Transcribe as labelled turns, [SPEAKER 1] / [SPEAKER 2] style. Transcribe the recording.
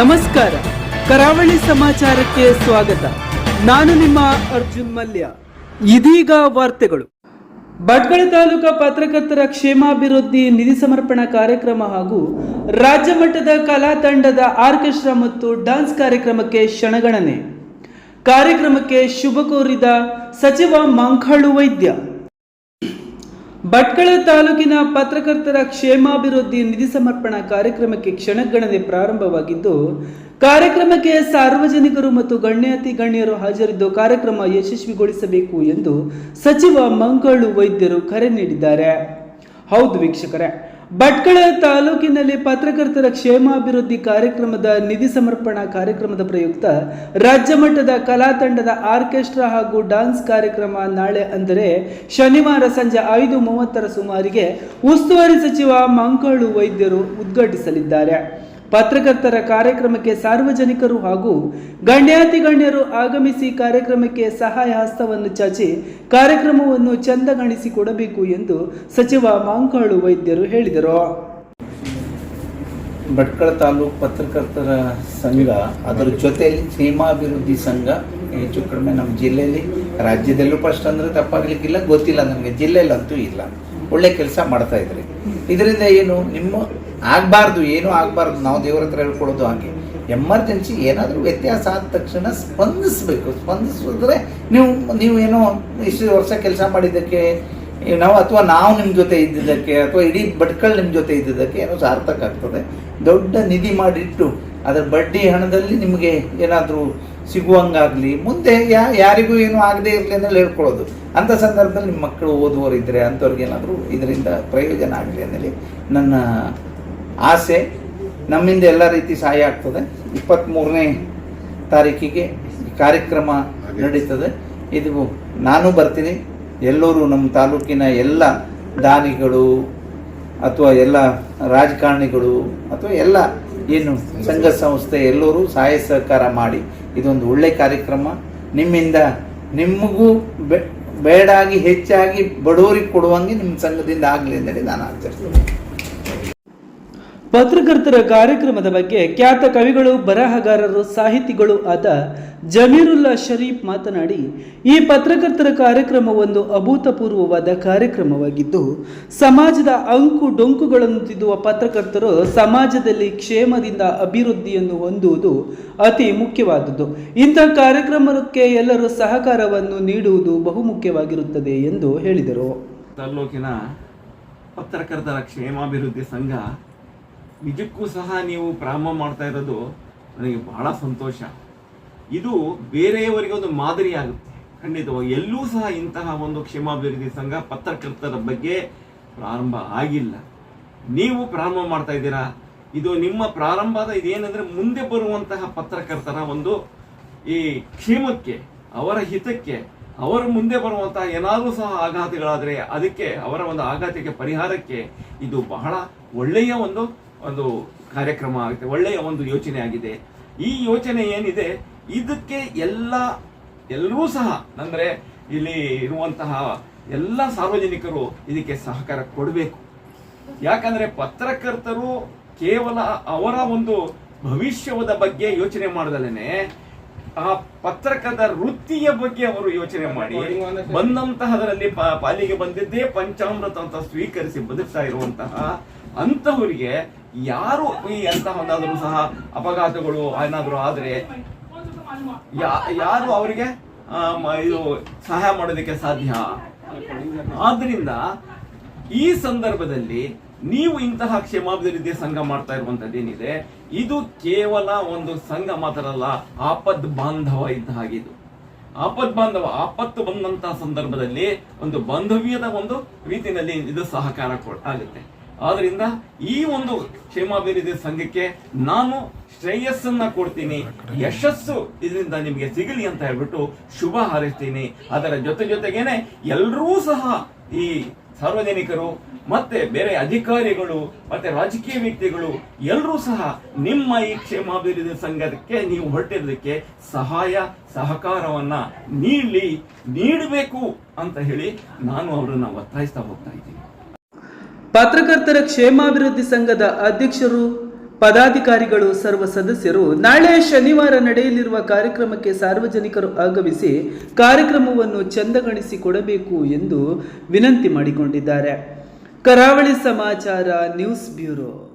[SPEAKER 1] ನಮಸ್ಕಾರ. ಕರಾವಳಿ ಸಮಾಚಾರಕ್ಕೆ ಸ್ವಾಗತ. ನಾನು ನಿಮ್ಮ ಅರ್ಜುನ್ ಮಲ್ಯ. ಇದೀಗ ವಾರ್ತೆಗಳು. ಭಟ್ಕಳ ತಾಲೂಕಾ ಪತ್ರಕರ್ತರ ಕ್ಷೇಮಾಭಿವೃದ್ಧಿ ನಿಧಿ ಸಮರ್ಪಣಾ ಕಾರ್ಯಕ್ರಮ ಹಾಗೂ ರಾಜ್ಯ ಮಟ್ಟದ ಕಲಾ ತಂಡದ ಆರ್ಕೆಸ್ಟ್ರಾ ಮತ್ತು ಡಾನ್ಸ್ ಕಾರ್ಯಕ್ರಮಕ್ಕೆ ಕ್ಷಣಗಣನೆ. ಕಾರ್ಯಕ್ರಮಕ್ಕೆ ಶುಭ ಕೋರಿದ ಸಚಿವ ಮಂಕಾಳು ವೈದ್ಯ. ಭಟ್ಕಳ ತಾಲೂಕಿನ ಪತ್ರಕರ್ತರ ಕ್ಷೇಮಾಭಿವೃದ್ಧಿ ನಿಧಿ ಸಮರ್ಪಣಾ ಕಾರ್ಯಕ್ರಮಕ್ಕೆ ಕ್ಷಣಗಣನೆ ಪ್ರಾರಂಭವಾಗಿದ್ದು, ಕಾರ್ಯಕ್ರಮಕ್ಕೆ ಸಾರ್ವಜನಿಕರು ಮತ್ತು ಗಣ್ಯಾತಿ ಗಣ್ಯರು ಹಾಜರಿದ್ದು ಕಾರ್ಯಕ್ರಮ ಯಶಸ್ವಿಗೊಳಿಸಬೇಕು ಎಂದು ಸಚಿವ ಮಂಗಳು ವೈದ್ಯರು ಕರೆ ನೀಡಿದ್ದಾರೆ. ಹೌದು ವೀಕ್ಷಕರೇ ಭಟ್ಕಳ ತಾಲೂಕಿನಲ್ಲಿ ಪತ್ರಕರ್ತರ ಕ್ಷೇಮಾಭಿವೃದ್ಧಿ ಕಾರ್ಯಕ್ರಮದ ನಿಧಿ ಸಮರ್ಪಣಾ ಕಾರ್ಯಕ್ರಮದ ಪ್ರಯುಕ್ತ ರಾಜ್ಯ ಮಟ್ಟದ ಕಲಾ ತಂಡದ ಆರ್ಕೆಸ್ಟ್ರಾ ಹಾಗೂ ಡಾನ್ಸ್ ಕಾರ್ಯಕ್ರಮ ನಾಳೆ ಅಂದರೆ ಶನಿವಾರ ಸಂಜೆ ಐದು ಮೂವತ್ತರ ಸುಮಾರಿಗೆ ಉಸ್ತುವಾರಿ ಸಚಿವ ಮಂಕಾಳು ವೈದ್ಯರು ಉದ್ಘಾಟಿಸಲಿದ್ದಾರೆ. ಪತ್ರಕರ್ತರ ಕಾರ್ಯಕ್ರಮಕ್ಕೆ ಸಾರ್ವಜನಿಕರು ಹಾಗೂ ಗಣ್ಯಾತಿ ಗಣ್ಯರು ಆಗಮಿಸಿ ಕಾರ್ಯಕ್ರಮಕ್ಕೆ ಸಹಾಯ ಹಸ್ತವನ್ನು ಚಾಚಿ ಕಾರ್ಯಕ್ರಮವನ್ನು ಚಂದಗಾಣಿಸಿಕೊಡಬೇಕು ಎಂದು ಸಚಿವ ಮಾಂಕಾಳು ವೈದ್ಯರು ಹೇಳಿದರು.
[SPEAKER 2] ಭಟ್ಕಳ ತಾಲೂಕು ಪತ್ರಕರ್ತರ ಸಂಘ, ಅದರ ಜೊತೆಯಲ್ಲಿ ಕ್ಷೇಮಾಭಿವೃದ್ಧಿ ಸಂಘ, ಹೆಚ್ಚು ಕಡಿಮೆ ನಮ್ಮ ಜಿಲ್ಲೆಯಲ್ಲಿ. ರಾಜ್ಯದಲ್ಲೂ ಫಸ್ಟ್ ಅಂದ್ರೆ ತಪ್ಪಾಗಲಿಕ್ಕಿಲ್ಲ, ಗೊತ್ತಿಲ್ಲ ನನಗೆ ಜಿಲ್ಲೆಯಲ್ಲಂತೂ ಇಲ್ಲ. ಒಳ್ಳೆ ಕೆಲಸ ಮಾಡ್ತಾ ಇದ್ರಿ. ಇದರಿಂದ ಏನು? ನಿಮ್ಮ ಆಗಬಾರ್ದು, ಏನೂ ಆಗಬಾರ್ದು. ನಾವು ದೇವ್ರ ಹತ್ರ ಹೇಳ್ಕೊಳ್ಳೋದು ಹಾಗೆ. ಎಮರ್ಜೆನ್ಸಿ ಏನಾದರೂ ವ್ಯತ್ಯಾಸ ಆದ ತಕ್ಷಣ ಸ್ಪಂದಿಸಬೇಕು. ಸ್ಪಂದಿಸಿದ್ರೆ ನೀವು ನೀವು ಏನೋ ಇಷ್ಟು ವರ್ಷ ಕೆಲಸ ಮಾಡಿದ್ದಕ್ಕೆ, ನಾವು ಅಥವಾ ನಾವು ನಿಮ್ಮ ಜೊತೆ ಇದ್ದಿದ್ದಕ್ಕೆ, ಅಥವಾ ಇಡೀ ಬಟ್ಕಳು ನಿಮ್ಮ ಜೊತೆ ಇದ್ದಿದ್ದಕ್ಕೆ ಏನೋ ಸಾರ್ಥಕ ಆಗ್ತದೆ. ದೊಡ್ಡ ನಿಧಿ ಮಾಡಿಟ್ಟು ಅದರ ಬಡ್ಡಿ ಹಣದಲ್ಲಿ ನಿಮಗೆ ಏನಾದರೂ ಸಿಗುವಂಗಾಗಲಿ ಮುಂದೆ ಯಾ ಯಾರಿಗೂ ಏನೂ ಆಗದೇ ಇರಲಿ ಅಂತ ಹೇಳ್ಕೊಳ್ಳೋದು. ಅಂಥ ಸಂದರ್ಭದಲ್ಲಿ ನಿಮ್ಮ ಮಕ್ಕಳು ಓದುವವರು ಇದ್ದರೆ ಅಂಥವ್ರಿಗೆ ಏನಾದರೂ ಇದರಿಂದ ಪ್ರಯೋಜನ ಆಗಲಿ ಅನ್ನಲಿ ನನ್ನ ಆಸೆ. ನಮ್ಮಿಂದ ಎಲ್ಲ ರೀತಿ ಸಹಾಯ ಆಗ್ತದೆ. ಇಪ್ಪತ್ತ್ಮೂರನೇ ತಾರೀಕಿಗೆ ಕಾರ್ಯಕ್ರಮ ನಡೀತದೆ. ಇದು ನಾನು ಬರ್ತೀನಿ. ಎಲ್ಲರೂ ನಮ್ಮ ತಾಲೂಕಿನ ಎಲ್ಲ ದಾನಿಗಳು ಅಥವಾ ಎಲ್ಲ ರಾಜಕಾರಣಿಗಳು ಅಥವಾ ಎಲ್ಲ ಏನು ಸಂಘ ಸಂಸ್ಥೆ ಎಲ್ಲರೂ ಸಹಾಯ ಸಹಕಾರ ಮಾಡಿ, ಇದೊಂದು ಒಳ್ಳೆ ಕಾರ್ಯಕ್ರಮ. ನಿಮ್ಮಿಂದ ನಿಮಗೂ ಬೇಡಾಗಿ ಹೆಚ್ಚಾಗಿ ಬಡವರಿಗೆ ಕೊಡುವಂಗೆ ನಿಮ್ಮ ಸಂಘದಿಂದ ಆಗಲಿ ಅಂತೇಳಿ ನಾನು ಆಚರಿಸ್ತೀನಿ.
[SPEAKER 1] ಪತ್ರಕರ್ತರ ಕಾರ್ಯಕ್ರಮದ ಬಗ್ಗೆ ಖ್ಯಾತ ಕವಿಗಳು, ಬರಹಗಾರರು, ಸಾಹಿತಿಗಳು ಆದ ಜಮೀರುಲ್ಲಾ ಶರೀಫ್ ಮಾತನಾಡಿ, ಈ ಪತ್ರಕರ್ತರ ಕಾರ್ಯಕ್ರಮ ಒಂದು ಅಭೂತಪೂರ್ವವಾದ ಕಾರ್ಯಕ್ರಮವಾಗಿದ್ದು, ಸಮಾಜದ ಅಂಕು ಡೊಂಕುಗಳನ್ನು ತಿದ್ದುವ ಪತ್ರಕರ್ತರು ಸಮಾಜದಲ್ಲಿ ಕ್ಷೇಮದಿಂದ ಅಭಿವೃದ್ಧಿಯನ್ನು ಹೊಂದುವುದು ಅತಿ ಮುಖ್ಯವಾದದ್ದು. ಇಂಥ ಕಾರ್ಯಕ್ರಮಕ್ಕೆ ಎಲ್ಲರೂ ಸಹಕಾರವನ್ನು ನೀಡುವುದು ಬಹುಮುಖ್ಯವಾಗಿರುತ್ತದೆ ಎಂದು ಹೇಳಿದರು.
[SPEAKER 3] ತಾಲೂಕಿನ ಪತ್ರಕರ್ತರ ಕ್ಷೇಮಾಭಿವೃದ್ಧಿ ಸಂಘ ನಿಜಕ್ಕೂ ಸಹ ನೀವು ಪ್ರಾರಂಭ ಮಾಡ್ತಾ ಇರೋದು ನನಗೆ ಬಹಳ ಸಂತೋಷ. ಇದು ಬೇರೆಯವರಿಗೆ ಒಂದು ಮಾದರಿ ಆಗುತ್ತೆ. ಖಂಡಿತವಾಗಿ ಎಲ್ಲೂ ಸಹ ಇಂತಹ ಒಂದು ಕ್ಷೇಮಾಭಿವೃದ್ಧಿ ಸಂಘ ಪತ್ರಕರ್ತರ ಬಗ್ಗೆ ಪ್ರಾರಂಭ ಆಗಿಲ್ಲ. ನೀವು ಪ್ರಾರಂಭ ಮಾಡ್ತಾ ಇದ್ದೀರಾ? ಇದು ನಿಮ್ಮ ಪ್ರಾರಂಭದ ಇದೇನಂದ್ರೆ ಮುಂದೆ ಬರುವಂತಹ ಪತ್ರಕರ್ತರ ಒಂದು ಈ ಕ್ಷೇಮಕ್ಕೆ, ಅವರ ಹಿತಕ್ಕೆ, ಅವರ ಮುಂದೆ ಬರುವಂತಹ ಏನಾದರೂ ಸಹ ಆಘಾತಗಳಾದರೆ ಅದಕ್ಕೆ, ಅವರ ಒಂದು ಆಘಾತಕ್ಕೆ, ಪರಿಹಾರಕ್ಕೆ ಇದು ಬಹಳ ಒಳ್ಳೆಯ ಒಂದು ಒಂದು ಕಾರ್ಯಕ್ರಮ ಆಗುತ್ತೆ, ಒಳ್ಳೆಯ ಒಂದು ಯೋಚನೆ ಆಗಿದೆ. ಈ ಯೋಚನೆ ಏನಿದೆ, ಇದಕ್ಕೆ ಎಲ್ಲ, ಎಲ್ಲರೂ ಸಹ, ಅಂದ್ರೆ ಇಲ್ಲಿ ಇರುವಂತಹ ಎಲ್ಲ ಸಾರ್ವಜನಿಕರು ಇದಕ್ಕೆ ಸಹಕಾರ ಕೊಡಬೇಕು. ಯಾಕಂದ್ರೆ ಪತ್ರಕರ್ತರು ಕೇವಲ ಅವರ ಒಂದು ಭವಿಷ್ಯದ ಬಗ್ಗೆ ಯೋಚನೆ ಮಾಡದಲ್ಲೇನೆ, ಆ ಪತ್ರಕದ ವೃತ್ತಿಯ ಬಗ್ಗೆ ಅವರು ಯೋಚನೆ ಮಾಡಿ, ಬಂದಂತಹದರಲ್ಲಿ ಪಾಲಿಗೆ ಬಂದಿದ್ದೇ ಪಂಚಾಮೃತ ಅಂತ ಸ್ವೀಕರಿಸಿ ಬದುಕ್ತಾ ಇರುವಂತಹ ಅಂತಹವರಿಗೆ ಯಾರು ಈ ಅಂತಹ ಒಂದಾದರೂ ಸಹ ಅಪಘಾತಗಳು ಏನಾದರೂ ಆದ್ರೆ ಯಾರು ಅವರಿಗೆ? ಇದು ಸಹಾಯ ಮಾಡೋದಕ್ಕೆ ಸಾಧ್ಯ. ಆದ್ರಿಂದ ಈ ಸಂದರ್ಭದಲ್ಲಿ ನೀವು ಇಂತಹ ಕ್ಷೇಮಾಭಿವೃದ್ಧಿ ಸಂಘ ಮಾಡ್ತಾ ಇರುವಂತದ್ದೇನಿದೆ, ಇದು ಕೇವಲ ಒಂದು ಸಂಘ ಮಾತ್ರ ಅಲ್ಲ, ಆಪದ್ ಬಾಂಧವ ಇದ್ದ ಹಾಗಿದು ಆಪದ್ ಬಾಂಧವ, ಆಪತ್ತು ಬಂದಂತಹ ಸಂದರ್ಭದಲ್ಲಿ ಒಂದು ಬಾಂಧವ್ಯದ ಒಂದು ರೀತಿಯಲ್ಲಿ ಇದು ಸಹಕಾರ ಆಗುತ್ತೆ. ಆದ್ರಿಂದ ಈ ಒಂದು ಕ್ಷೇಮಾಭಿವೃದ್ಧಿ ಸಂಘಕ್ಕೆ ನಾನು ಶ್ರೇಯಸ್ಸನ್ನ ಕೊಡ್ತೀನಿ. ಯಶಸ್ಸು ಇದರಿಂದ ನಿಮಗೆ ಸಿಗಲಿ ಅಂತ ಹೇಳ್ಬಿಟ್ಟು ಶುಭ ಹಾರೈಸ್ತೀನಿ. ಅದರ ಜೊತೆ ಜೊತೆಗೇನೆ ಎಲ್ಲರೂ ಸಹ ಈ ಸಾರ್ವಜನಿಕರು ಮತ್ತೆ ಬೇರೆ ಅಧಿಕಾರಿಗಳು ಮತ್ತೆ ರಾಜಕೀಯ ವ್ಯಕ್ತಿಗಳು ಎಲ್ಲರೂ ಸಹ ನಿಮ್ಮ ಈ ಕ್ಷೇಮಾಭಿವೃದ್ಧಿ ಸಂಘಕ್ಕೆ ನೀವು ಹೊರಟಿರೋದಕ್ಕೆ ಸಹಾಯ, ಸಹಕಾರವನ್ನ ನೀಡಲಿ ನೀಡಬೇಕು ಅಂತ ಹೇಳಿ ನಾನು ಅವರನ್ನ ಒತ್ತಾಯಿಸ್ತಾ ಹೋಗ್ತಾ ಇದ್ದೀನಿ.
[SPEAKER 1] ಪತ್ರಕರ್ತರ ಕ್ಷೇಮಾಭಿವೃದ್ಧಿ ಸಂಘದ ಅಧ್ಯಕ್ಷರು, ಪದಾಧಿಕಾರಿಗಳು, ಸರ್ವ ಸದಸ್ಯರು ನಾಳೆ ಶನಿವಾರ ನಡೆಯಲಿರುವ ಕಾರ್ಯಕ್ರಮಕ್ಕೆ ಸಾರ್ವಜನಿಕರು ಆಗಮಿಸಿ ಕಾರ್ಯಕ್ರಮವನ್ನು ಚಂದಗಣಿಸಿ ಕೊಡಬೇಕು ಎಂದು ವಿನಂತಿ ಮಾಡಿಕೊಂಡಿದ್ದಾರೆ. ಕರಾವಳಿ ಸಮಾಚಾರ, ನ್ಯೂಸ್ ಬ್ಯೂರೋ.